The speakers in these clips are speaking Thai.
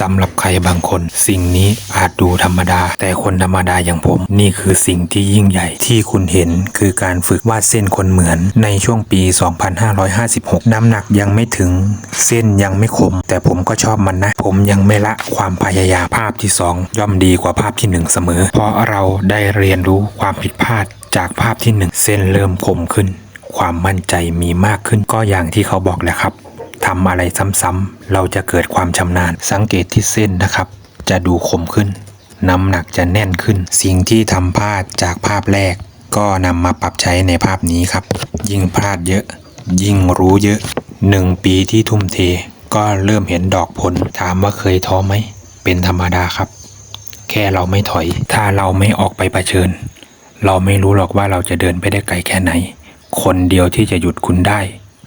สำหรับใครบางคน สิ่งนี้อาจดูธรรมดา แต่คนธรรมดาอย่างผม นี่คือสิ่งที่ยิ่งใหญ่ที่คุณเห็นคือการฝึกวาดเส้นคนเหมือนในช่วงปี 2556 น้ำหนักยังไม่ถึง เส้นยังไม่คม แต่ผมก็ชอบมันนะ ผมยังไม่ละความพยายามภาพที่สองย่อมดีกว่าภาพที่หนึ่งเสมอ เพราะเราได้เรียนรู้ความผิดพลาดจากภาพที่หนึ่งเส้นเริ่มคมขึ้น ความมั่นใจมีมากขึ้นก็อย่างที่เขาบอกแหละครับ ทำอะไรซ้ำๆเราจะเกิดความชำนาญ สังเกตที่เส้นนะครับ จะดูคมขึ้น น้ำหนักจะแน่นขึ้น สิ่งที่ทำพลาดจากภาพแรก ก็นำมาปรับใช้ในภาพนี้ครับ ยิ่งพลาดเยอะ ยิ่งรู้เยอะหนึ่งปีที่ทุ่มเท ก็เริ่มเห็นดอกผล ถามว่าเคยท้อไหม เป็นธรรมดาครับ แค่เราไม่ถอย ถ้าเราไม่ออกไปเผชิญ เราไม่รู้หรอกว่าเราจะเดินไปได้ไกลแค่ไหน คนเดียวที่จะหยุดคุณได้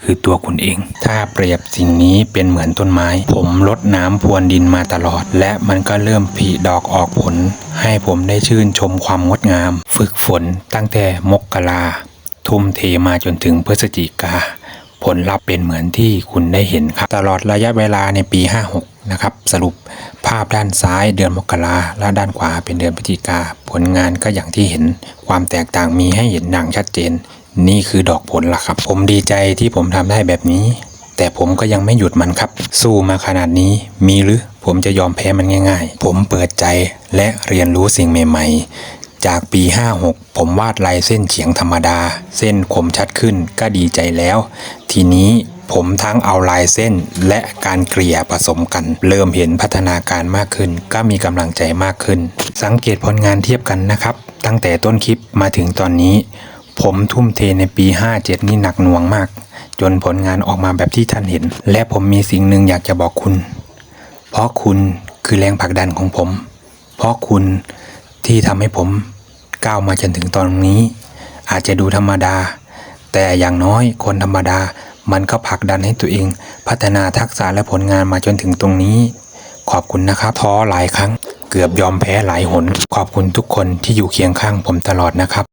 คือตัวคุณเอง ถ้าเปรียบสิ่งนี้เป็นเหมือนต้นไม้ ผมลดน้ำพรวนดินมาตลอด และมันก็เริ่มผลิดอกออกผล ให้ผมได้ชื่นชมความงดงาม ฝึกฝนตั้งแต่มกราทุ่มเทมาจนถึงพฤศจิกาผลลัพธ์เป็นเหมือนที่คุณได้เห็นครับ ตลอดระยะเวลาในปี 56 นะครับ สรุปภาพด้านซ้ายเดือนมกราและด้านขวาเป็นเดือนพฤศจิกา ผลงานก็อย่างที่เห็นความแตกต่างมีให้เห็นอย่งชัดเจน นี่คือดอกผลล่ะครับ ผมดีใจที่ผมทำได้แบบนี้ แต่ผมก็ยังไม่หยุดมันครับ สู้มาขนาดนี้มีหรือผมจะยอมแพ้มันง่าย ๆ ผมเปิดใจและเรียนรู้สิ่งใหม่ ๆ จากปี 56 ผมวาดลายเส้นเฉียงธรรมดา เส้นคมชัดขึ้นก็ดีใจแล้ว ทีนี้ผมทั้งเอาลายเส้นและการเกลี่ยผสมกัน เริ่มเห็นพัฒนาการมากขึ้น ก็มีกำลังใจมากขึ้น สังเกตผลงานเทียบกันนะครับ ตั้งแต่ต้นคลิปมาถึงตอนนี้ ผมทุ่มเทในปี 57 นี่หนักหน่วงมาก จนผลงานออกมาแบบที่ท่านเห็น และผมมีสิ่งหนึ่งอยากจะบอกคุณ เพราะคุณคือแรงผลักดันของผม เพราะคุณที่ทำให้ผมก้าวมาจนถึงตอนนี้ อาจจะดูธรรมดา แต่อย่างน้อยคนธรรมดามันก็ผลักดันให้ตัวเอง พัฒนาทักษะและผลงานมาจนถึงตรงนี้ ขอบคุณนะครับท้อหลายครั้ง เกือบยอมแพ้หลายหน ขอบคุณทุกคนที่อยู่เคียงข้างผมตลอดนะครับ